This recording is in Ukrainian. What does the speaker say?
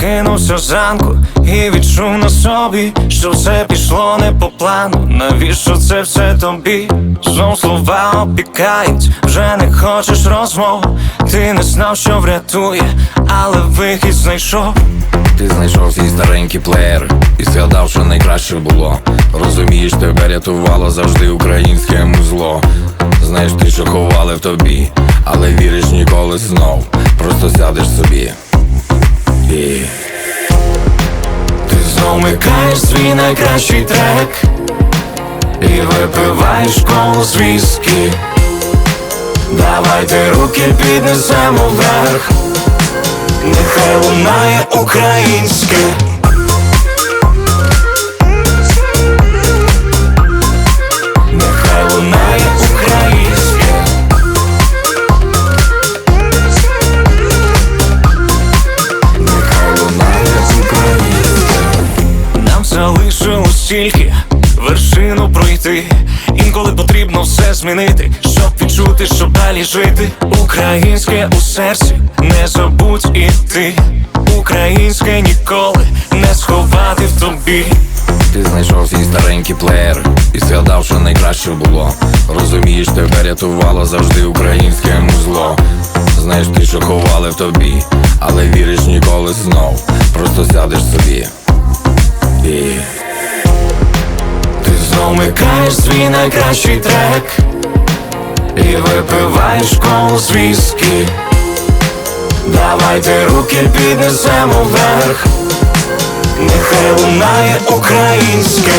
Прокинувся зранку і відчув на собі, що все пішло не по плану. Навіщо це все тобі? Знов слова опікають, вже не хочеш розмов. Ти не знав, що врятує, але вихід знайшов. Ти знайшов свій старенький плеєр і згадав, що найкраще було. Розумієш, тебе рятувало завжди українське музло. Знаєш, ти що ховали в тобі, але віриш ніколи знов. Просто сядеш собі. І Ти знов свій найкращий трек І випиваєш коло з віскі. Давайте руки піднесемо вверх. Нехай лунає українське тільки вершину пройти. Інколи потрібно все змінити, щоб відчути, що далі жити. Українське у серці, не забудь і ти. Українське ніколи не сховати в тобі. Ти знайшов свій старенький плеєр і згадав, що найкраще було. Розумієш, тебе рятувало завжди українське музло. Знаєш, ти що ховали в тобі, але віриш ніколи знов. Просто сядеш собі. І Ти знов микаєш свій найкращий трек І випиваєш колу з віскі. Давайте руки піднесемо вверх. Нехай лунає українське